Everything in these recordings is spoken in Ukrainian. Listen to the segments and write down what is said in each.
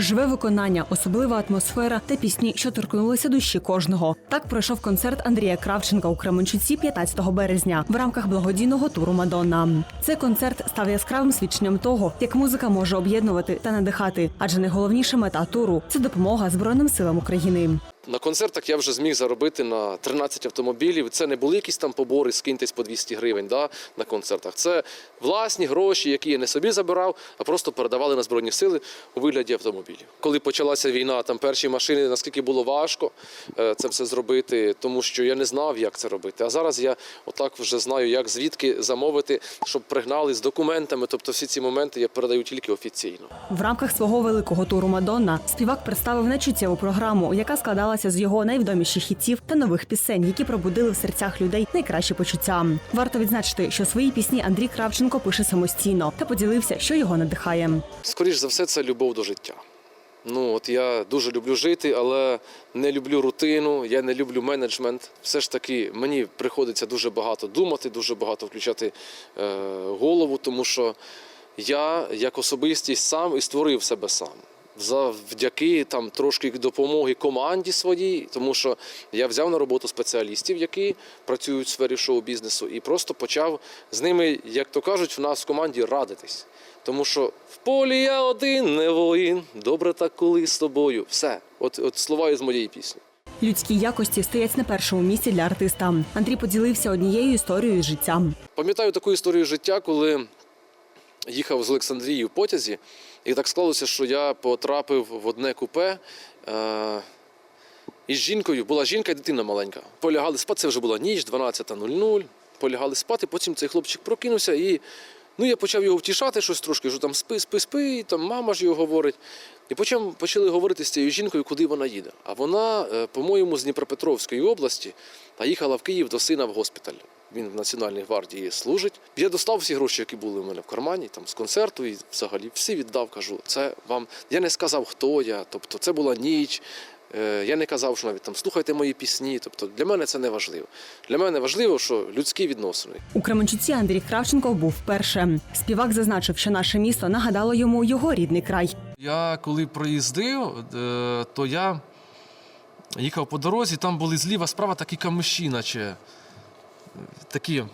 Живе виконання, особлива атмосфера та пісні, що торкнулися душі кожного. Так пройшов концерт Андрія Кравченка у Кременчуці 15 березня в рамках благодійного туру Мадонна. Цей концерт став яскравим свідченням того, як музика може об'єднувати та надихати, адже найголовніша мета туру це допомога Збройним силам України. На концертах я вже зміг заробити на 13 автомобілів. Це не були якісь там побори, скиньтесь по 200 гривень да, на концертах. Це власні гроші, які я не собі забирав, а просто передавали на Збройні сили у вигляді автомобілів. Коли почалася війна, там перші машини, наскільки було важко е, це все зробити, тому що я не знав, як це робити. А зараз я отак вже знаю, як звідки замовити, щоб пригнали з документами. Тобто всі ці моменти я передаю тільки офіційно. В рамках свого великого туру Мадонна співак представив нечуттєву програму, яка складалася з його найвідоміших хітів та нових пісень, які пробудили в серцях людей найкращі почуття. Варто відзначити, що свої пісні Андрій Кравченко пише самостійно та поділився, що його надихає. Скоріш за все, це любов до життя. Ну от я дуже люблю жити, але не люблю рутину, я не люблю менеджмент. Все ж таки, мені приходиться дуже багато думати, дуже багато включати е, голову, тому що я як особистість сам і створив себе сам. Завдяки там трошки допомоги команді своїй, тому що я взяв на роботу спеціалістів, які працюють в сфері шоу-бізнесу, і просто почав з ними, як то кажуть, в нас в команді радитись. Тому що в полі я один, не воїн, добре так коли з тобою. Все, от, от слова із моєї пісні. Людські якості стоять на першому місці для артиста. Андрій поділився однією історією з життя. Пам'ятаю таку історію життя, коли їхав з Олександрії в потязі, і так склалося, що я потрапив в одне купе. Е- із жінкою була жінка і дитина маленька. Полягали спати, це вже була ніч, 12.00. Полягали спати, потім цей хлопчик прокинувся і ну, я почав його втішати щось трошки, що там спи, спи, спи, і там мама ж його говорить. І почав, почали говорити з цією жінкою, куди вона їде. А вона, е, по-моєму, з Дніпропетровської області, та їхала в Київ до сина в госпіталь. Він в Національній гвардії служить. Я достав всі гроші, які були в мене в кармані, там з концерту, і взагалі всі віддав. Кажу, це вам. Я не сказав, хто я. Тобто, це була ніч. Е, Я не казав, що навіть там слухайте мої пісні. Тобто для мене це не важливо. Для мене важливо, що людські відносини. У Кременчуці Андрій Кравченко був вперше. Співак зазначив, що наше місто нагадало йому його рідний край. Я коли проїздив, е, то я їхав по дорозі, там були зліва справа такі камиші, наче такі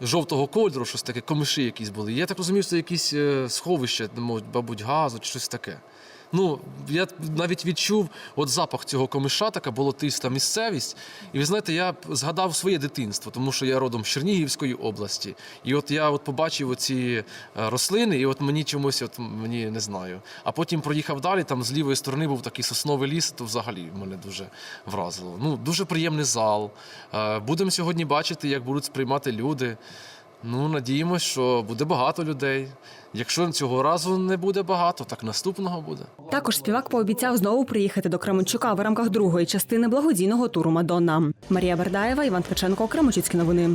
жовтого кольору, щось таке, комиші якісь були. Я так розумів, що це якісь сховища, сховище, мабуть, мабуть, газу чи щось таке. Ну, я навіть відчув от запах цього комиша, така болотиста місцевість. І ви знаєте, я згадав своє дитинство, тому що я родом з Чернігівської області. І от я от побачив оці е, рослини, і от мені чомусь, от мені не знаю. А потім проїхав далі, там з лівої сторони був такий сосновий ліс, то взагалі мене дуже вразило. Ну, дуже приємний зал. Е, Будемо сьогодні бачити, як будуть сприймати люди. Ну, надіємось, що буде багато людей. Якщо цього разу не буде багато, так наступного буде. Також співак пообіцяв знову приїхати до Кременчука в рамках другої частини благодійного туру Мадонна. Марія Бердаєва, Іван Ткаченко, Кременчуцькі новини.